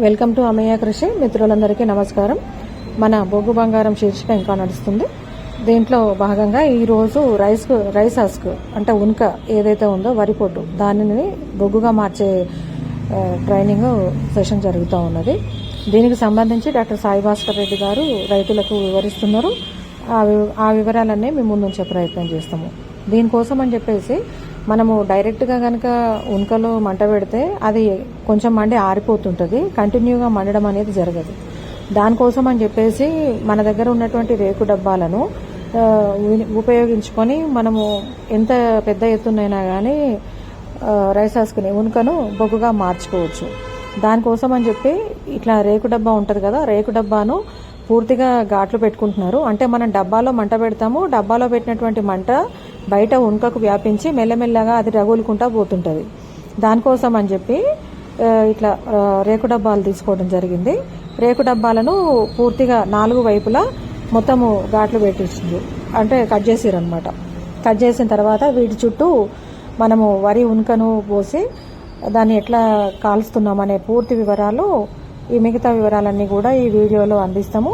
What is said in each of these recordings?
Welcome to అమయ్య కృషి. మిత్రులందరికీ నమస్కారం. మన బొగ్గు బంగారం శీర్షిక ఇంకా నడుస్తుంది. దీంట్లో భాగంగా ఈరోజు రైస్ రైస్ హస్క్ అంటే ఉన్క ఏదైతే ఉందో వరి పొట్టు దానిని బొగ్గుగా మార్చే ట్రైనింగ్ సెషన్ జరుగుతూ ఉన్నది. దీనికి సంబంధించి డాక్టర్ సాయి భాస్కర్ రెడ్డి గారు రైతులకు వివరిస్తున్నారు. ఆ వి- ఆ వివరాలన్నీ మేము ముందుంచే ప్రయత్నం చేస్తాము. దీనికోసం అని చెప్పేసి మనము డైరెక్ట్గా కనుక ఉన్కలో మంట పెడితే అది కొంచెం మండి ఆరిపోతుంటుంది. కంటిన్యూగా మండడం అనేది జరగదు. దానికోసం అని చెప్పేసి మన దగ్గర ఉన్నటువంటి రేకు డబ్బాలను ఉపయోగించుకొని మనము ఎంత పెద్ద ఎత్తునైనా కానీ రైస్ హస్క్ని ఉనుకను బొగ్గుగా మార్చుకోవచ్చు. దానికోసం అని చెప్పి ఇట్లా రేకు డబ్బా ఉంటుంది కదా రేకు డబ్బాను పూర్తిగా ఘాట్లు పెట్టుకుంటున్నారు. అంటే మనం డబ్బాలో మంట పెడతాము. డబ్బాలో పెట్టినటువంటి మంట బయట ఉనుకకు వ్యాపించి మెల్లమెల్లగా అది రగులుకుంటా పోతుంటుంది. దానికోసం అని చెప్పి ఇట్లా రేకు డబ్బాలు తీసుకోవడం జరిగింది. రేకు డబ్బాలను పూర్తిగా నాలుగు వైపులా మొత్తము ఘాట్లు పెట్టించింది అంటే కట్ చేసారు అనమాట కట్ చేసిన తర్వాత వీటి చుట్టూ మనము వరి ఉనుకను పోసి దాన్ని ఎట్లా కాలుస్తున్నామనే పూర్తి వివరాలు ఈ మిగతా వివరాలన్నీ కూడా ఈ వీడియోలో అందిస్తాము.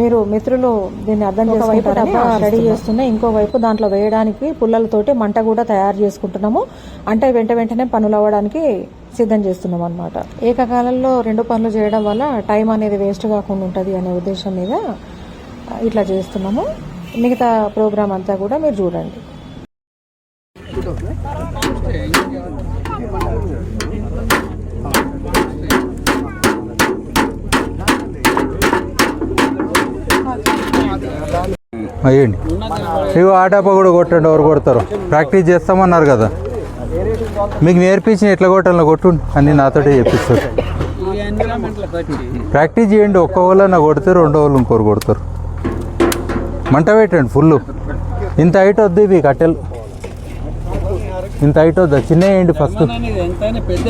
మీరు మిత్రులు దీన్ని అర్థం చేసుకుంటారని రెడీ చేస్తున్నా ఇంకోవైపు దాంట్లో వేయడానికి పుల్లలతోటి మంట కూడా తయారు చేసుకుంటున్నాము. అంటే వెంట వెంటనే పనులు అవ్వడానికి సిద్ధం చేస్తున్నాం అనమాట ఏకకాలంలో రెండు పనులు చేయడం వల్ల టైం అనేది వేస్ట్ కాకుండా ఉంటుంది అనే ఉద్దేశం మీద ఇట్లా చేస్తున్నాము. మిగతా ప్రోగ్రామ్ అంతా కూడా మీరు చూడండి. అయ్యండి. ఇవి ఆటాప కూడా కొట్టండి ఎవరు కొడతారు. ప్రాక్టీస్ చేస్తామన్నారు కదా. మీకు నేర్పించిన ఎట్లా కొట్టాలో కొట్టు అన్ని నాతోటే చెప్పిస్తారు. ప్రాక్టీస్ చేయండి ఒక్క వాళ్ళ కొడితే రెండో వాళ్ళు ఇంకోరు కొడతారు. మంట పెట్టండి ఫుల్. ఇంత హైట్ వద్దు ఇవి కట్టెలు. ఇంత హైట్ వద్దా చిన్న వేయండి ఫస్ట్. ఎంతైనా పెద్ద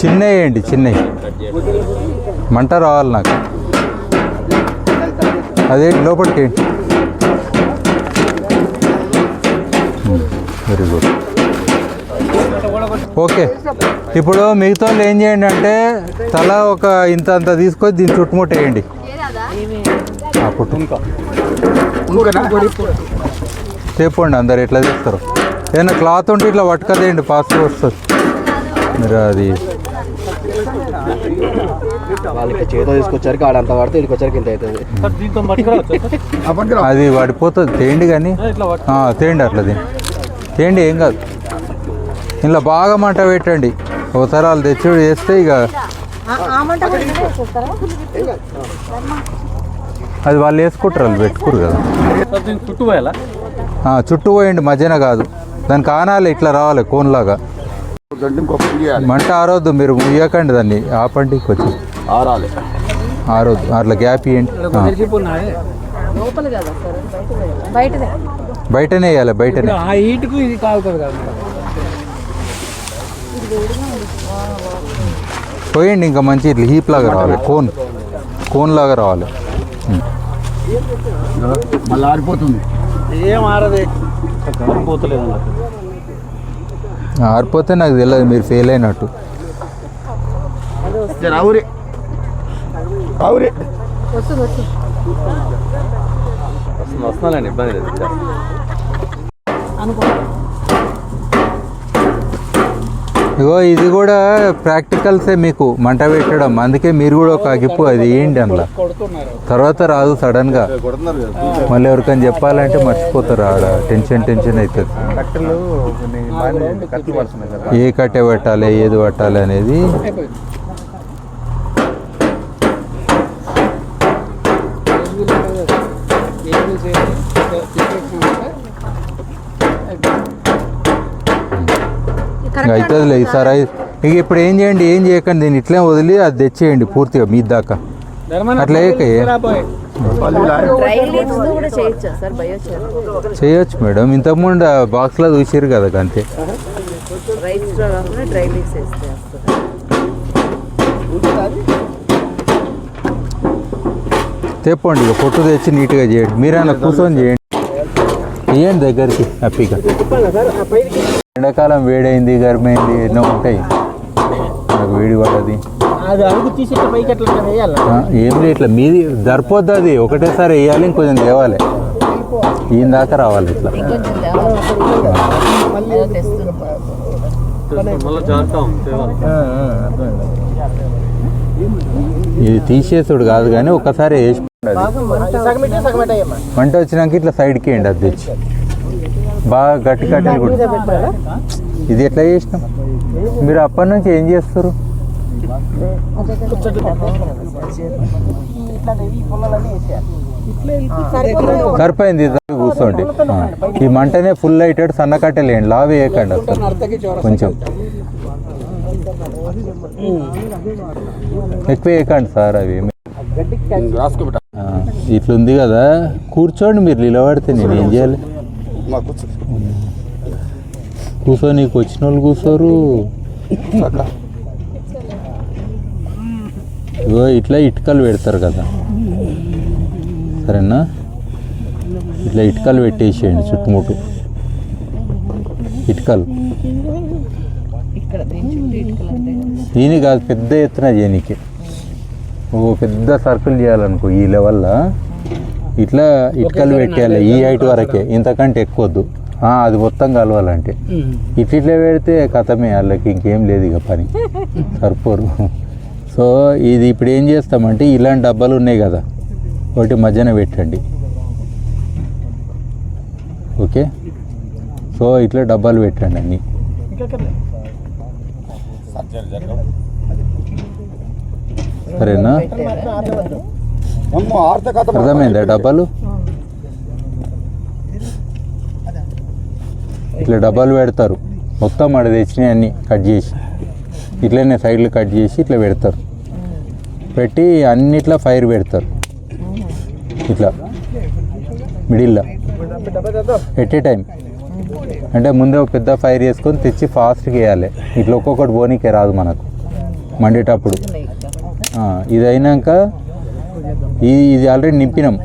చిన్నవి వేయండి చిన్నవి. మంట రావాలి నాకు. అదేంటి లోపలికి. వెరీ గుడ్ ఓకే ఇప్పుడు మిగతా వాళ్ళు ఏం చేయండి అంటే తల ఒక ఇంత అంత తీసుకొని దీన్ని చుట్టుముట్ట వేయండి. ఆ, చెప్పండి అందరు ఎట్లా చేస్తారు. ఏదైనా క్లాత్ ఉంటే ఇట్లా పట్టుకదేయండి ఫాస్ట్గా వస్తుంది మీరు అది వాళ్ళకి చేతో తీసుకొచ్చారు ఆడంత పడితే ఇక్కడికి వచ్చారు ఇంత అవుతుంది. అది పడిపోతుంది తేండి కానీ. ఆ, తేండి అట్లా తేండి ఏం కాదు. ఇలా బాగా మంట పెట్టండి. ఒకసారి వాళ్ళు తెచ్చి చేస్తే ఇక అది వాళ్ళు వేసుకుంటారు వాళ్ళు పెట్టుకోరు కదా. చుట్టూ పోయాలా? చుట్టూ పోయండి మధ్యన కాదు. దానికి ఆనాలి ఇట్లా రావాలి కోన్లాగా. మంట ఆరొద్దు మీరు ముయ్యకండి దాన్ని ఆపండి కొంచెం ఆరాలి. ఆరొద్దు అట్లా గ్యాప్ ఇవ్వండి బయటదే. బయటనే వేయాలి బయటనే. ఆ హీట్కు ఇది కాలుతుంది కదా పోయండి ఇంకా మంచి ఇట్లా హీప్ లాగా రావాలి కోన్ కోన్ లాగా రావాలి. మళ్ళీ ఆరిపోతుంది. ఏం ఆరదే? ఆరిపోతే నాకు తెలియదు మీరు ఫెయిల్ అయినట్టు. రావురి రావురి వస్తున్నానండి ఇబ్బంది లేదు ఇగో ఇది కూడా ప్రాక్టికల్సే మీకు మంట పెట్టడం. అందుకే మీరు కూడా ఒక అగిప్పు అది వేయండి అందులో తర్వాత రాదు సడన్గా. మళ్ళీ ఎవరికైనా చెప్పాలంటే మర్చిపోతారు ఆడ. టెన్షన్ టెన్షన్ అవుతుంది. ఏ కట్టె పెట్టాలి ఏది పెట్టాలి అనేది అయిపోయింది ఇంకా అవుతుందిలే ఈసారి అయి- ఇక ఇప్పుడు ఏం చేయండి ఏం చేయకండి దీన్ని ఇట్లే వదిలి అది తెచ్చేయండి పూర్తిగా మీ దాకా. అట్లా చేయొచ్చా సార్? మేడం. ఇంతకుముందు బాక్స్లో చూసారు కదా అంతే తెప్పండి ఇక పొట్టు తెచ్చి నీట్గా చేయండి. మీరైనా కూర్చొని చేయండి. వేయండి దగ్గరికి హ్యాపీగా. ఎండాకాలం వేడైంది గర్మైంది ఎన్నో ఉంటాయి. మనకు వేడి పడది అది అడుగు తీసి ఇట్లా పైకి ఎట్లా వేయాలి? ఆ, ఏం లేదు ఇట్లా మీది సరిపోద్ది అది. ఒకటేసారి వేయాలి ఇంకొంచెం తేవాలి ఈయన దాకా రావాలి ఇట్లా. ఇది తీసేసుడు కాదు కానీ ఒకసారి వేసి ఉండాలి. సగం ఇటే సగం ఇటే అయ్యమ్మా. మంట వచ్చినాక ఇట్లా సైడ్కి వేయండి అది తెచ్చి బాగా గట్టి కట్టెలు కూడా ఇది ఎట్లా చేసినాం? మీరు అప్పటి నుంచి ఏం చేస్తారు? సరిపోయింది ఇది కూర్చోండి. ఈ మంటనే ఫుల్ లైటెడ్ సన్న కట్టెలు వేయండి లావ్ వేయకండి అసలు. కొంచెం. ఎక్కువ వేయకండి సార్ అవి. ఇట్లుంది కదా. కూర్చోండి మీరు నిలబడితే నేను ఏం చేయాలి? కూర్చో నీకు వచ్చిన వాళ్ళు కూర్చోరు ఇగో ఇట్లా ఇటుకలు పెడతారు కదా. సరేనా? ఇట్లా ఇటుకలు పెట్టేసేయండి చుట్టుముట్టు. ఇటుకలు. దీని కాదు పెద్ద ఎత్తున చేయనీకి. ఓ పెద్ద సర్కిల్ చేయాలనుకో ఈ లెవెల్లో. ఇట్లా ఇటుకలు పెట్టేయాలి ఈ హైట్ వరకే. ఇంతకంటే ఎక్కువద్దు. ఆ, అది మొత్తం కలవాలంటే. ఇట్లా పెడితే కథమే వాళ్ళకి ఇంకేం లేదు ఇక పని. సరిపోరు. సో ఇది ఇప్పుడు ఏం చేస్తామంటే ఇలాంటి డబ్బాలు ఉన్నాయి కదా. ఒకటి మధ్యన పెట్టండి. ఓకే? సో ఇట్లా డబ్బాలు పెట్టండి అన్నీ. సరేనా? అర్థమైందా డబ్బాలు? ఇట్లా డబ్బాలు పెడతారు. మొత్తం ఆడ తెచ్చినాయి అన్ని కట్ చేసి. ఇట్లనే సైడ్లు కట్ చేసి ఇట్లా పెడతారు. పెట్టి అన్నిట్లా ఫైర్ పెడతారు. ఇట్లా. మిడిల్లో. At a time. అంటే ముందే ఒక పెద్ద ఫైర్ చేసుకొని తెచ్చి ఫాస్ట్గా వేయాలి. ఇట్లా ఒక్కొక్కటి పోనీకే రాదు మనకు. మండేటప్పుడు. ఇది అయినాక ఇది ఇది ఆల్రెడీ నింపినాం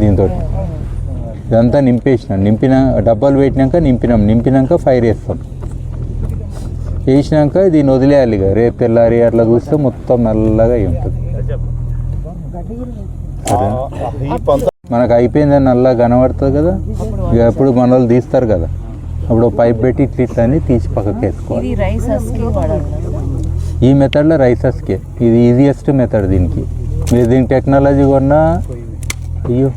దీంతో. ఇదంతా నింపేసినాం. నింపిన డబ్బాలు పెట్టినాక నింపినాం. నింపినాక ఫైర్ వేస్తాం. వేసినాక దీన్ని వదిలేయాలి ఇక. రేపు తెల్లారి అట్లా చూస్తే మొత్తం నల్లగా అయి ఉంటుంది. మనకు అయిపోయిందని నల్లగా కనబడుతుంది కదా? ఇక అప్పుడు మన వాళ్ళు తీస్తారు కదా. అప్పుడు పైప్ పెట్టి ఇట్లా ఇట్లా అని తీసి పక్కకి వేసుకోవాలి. ఈ మెథడ్లో రైసెస్కే ఇది ఈజియెస్ట్ మెథడ్ దీనికి. మీరు దీని టెక్నాలజీ కొన్నా? అయ్యో.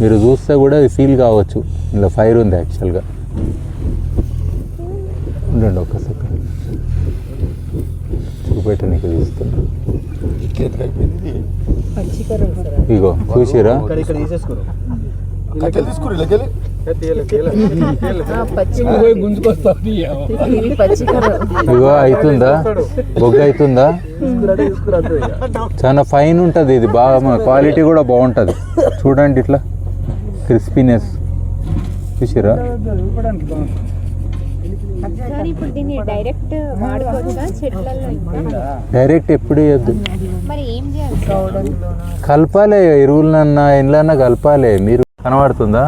మీరు చూస్తే కూడా అది ఫీల్ కావచ్చు. ఇలా ఫైర్ ఉంది యాక్చువల్గా ఉండండి ఒక్క సెకండ్ చూపెట్ట నీకు తీస్తున్నా. ఇగో చూసిరా? ఇగో అవుతుందా? బొగ్గ అవుతుందా? చాలా ఫైన్ ఉంటుంది ఇది. బాగా క్వాలిటీ కూడా బాగుంటుంది. చూడండి ఇట్లా క్రిస్పీనెస్ చూసిరా డైరెక్ట్ ఎప్పుడు వేయద్దు. కలపాలి ఎరువులన్నా ఎండ్లన్నా కలపాలి. మీరు కనబడుతుందా?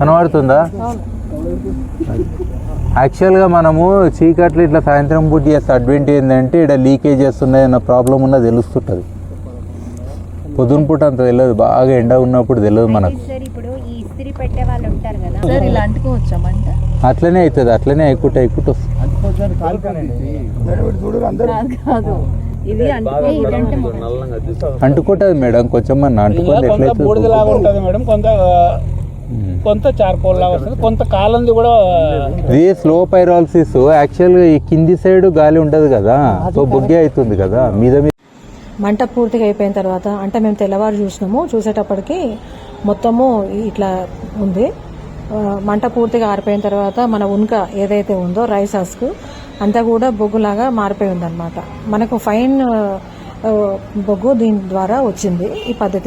కనబడుతుందా? యాక్చువల్గా మనము చీకట్లు ఇట్లా సాయంత్రం పూట చేస్తే అడ్వాంటేజ్ ఏంటంటే ఇక్కడ లీకేజెస్ ఉన్నాయన్న ప్రాబ్లం ఉన్నా తెలుస్తుంటుంది. పొద్దున పూట అంత తెలియదు బాగా ఎండ ఉన్నప్పుడు తెలియదు మనకు. అట్లనే అవుతుంది అట్లనే అయికుంటే అయికుంటూ వస్తుంది. ఇది అంటుకుంటుంది మేడం కొంచెం మన అంటుకుంటే కొంత బూడిదలాగా ఉంటుంది మేడం. కొంత కొంత చార్కోల్ లాగా వస్తుంది. కొంత కాలంది కూడా ఇది స్లో పైరాలసిస్ యాక్చువల్గా ఈ కింది సైడ్ గాలి ఉండదు కదా. సో బొగ్గే అవుతుంది కదా. మీద మీద మంట పూర్తిగా అయిపోయిన తర్వాత అంటే మేము తెల్లవారు చూసినాము చూసేటప్పటికి మొత్తము ఇట్లా ఉంది. మంట పూర్తిగా ఆరిపోయిన తర్వాత మన ఉన్క ఏదైతే ఉందో రైస్ హస్క్ అంతా కూడా బొగ్గులాగా మారిపోయి ఉందన్నమాట. మనకు ఫైన్ బొగ్గు దీని ద్వారా వచ్చింది ఈ పద్ధతి.